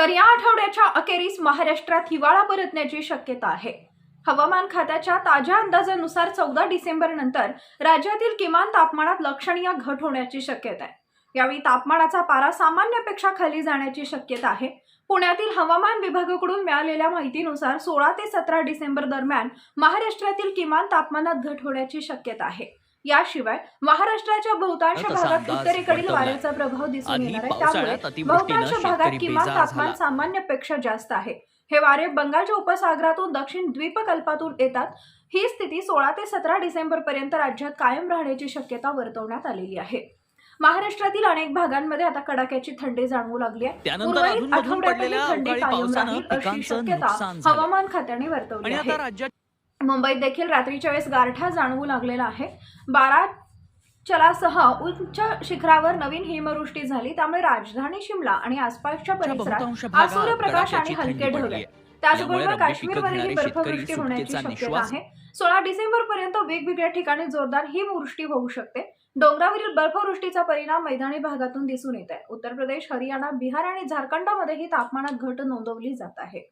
तर या आठवड्याच्या अखेरीस महाराष्ट्रात हिवाळा परतण्याची शक्यता आहे. हवामान खात्याच्या ताज्या अंदाजानुसार चौदा डिसेंबर नंतर राज्यातील किमान तापमानात लक्षणीय घट होण्याची शक्यता आहे. यावेळी तापमानाचा पारा सामान्यपेक्षा खाली जाण्याची शक्यता आहे. पुण्यातील हवामान विभागाकडून मिळालेल्या माहितीनुसार सोळा ते सतरा डिसेंबर दरम्यान महाराष्ट्रातील किमान तापमानात घट होण्याची शक्यता आहे. याशिवाय महाराष्ट्राच्या बहुतांश भागात उत्तरेकडील. वाऱ्याचा प्रभाव दिसून येणार आहे. त्यामुळे बहुतांश भागात किमान तापमान सामान्यपेक्षा जास्त आहे. हे वारे बंगालच्या उपसागरातून दक्षिण द्वीपकल्पातून येतात. ही स्थिती सोळा ते सतरा डिसेंबर पर्यंत राज्यात कायम राहण्याची शक्यता वर्तवण्यात आलेली आहे. महाराष्ट्रातील अनेक भागांमध्ये आता कडाक्याची थंडी जाणवू लागली आहे. उर्वरित थंडी कायम राहील अशी शक्यता हवामान खात्याने वर्तवली आहे. मुंबईत देखील रात्रीच्या वेळेस गारठा जाणवू लागलेला आहे. बारा चलासह उच्च शिखरावर नवीन हिमवृष्टी झाली. त्यामुळे राजधानी शिमला आणि आसपासच्या परिसरात आज सूर्यप्रकाश आणि हलके थंडी ढग पडली आहेत. आहे. त्याचबरोबर काश्मीरवरही घेणारे बर्फवृष्टी होण्याची शक्यता आहे. सोळा डिसेंबर पर्यंत वेगवेगळ्या ठिकाणी जोरदार हिमवृष्टी होऊ शकते. डोंगरावरील बर्फवृष्टीचा परिणाम मैदानी भागातून दिसून येत आहे. उत्तर प्रदेश हरियाणा बिहार आणि झारखंडमध्येही तापमानात घट नोंदवली जात आहे.